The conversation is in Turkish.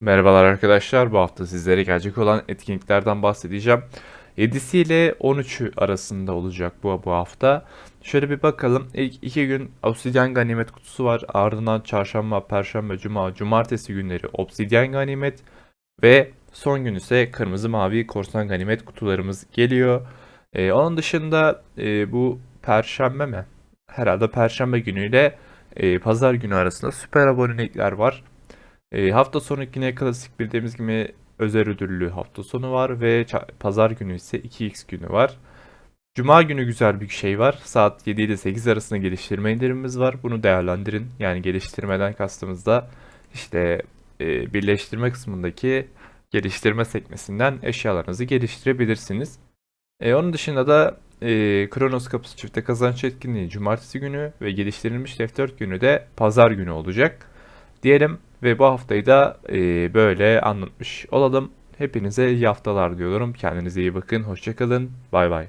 Merhabalar arkadaşlar. Bu hafta sizlere gelecek olan etkinliklerden bahsedeceğim. 7'si ile 13'ü arasında olacak bu bu hafta. Şöyle bir bakalım. İlk iki gün Obsidian Ganimet kutusu var. Ardından çarşamba, perşembe, cuma, cumartesi günleri Obsidian Ganimet ve son gün ise kırmızı mavi korsan ganimet kutularımız geliyor. Ee, onun dışında e, bu perşembe mi? Herhalde perşembe günüyle e, pazar günü arasında süper abonelikler var. E, hafta sonu yine klasik bildiğimiz gibi özel ödüllü hafta sonu var ve pazar günü ise 2x günü var. Cuma günü güzel bir şey var. Saat 7 ile 8 arasında geliştirme indirimimiz var. Bunu değerlendirin. Yani geliştirmeden kastımız da işte e, birleştirme kısmındaki geliştirme sekmesinden eşyalarınızı geliştirebilirsiniz. E, onun dışında da e, Kronos Kapısı çifte kazanç etkinliği cumartesi günü ve geliştirilmiş F4 günü de pazar günü olacak. Diyelim ve bu haftayı da e, böyle anlatmış olalım. Hepinize iyi haftalar diyorum. Kendinize iyi bakın. Hoşçakalın. Bay bay.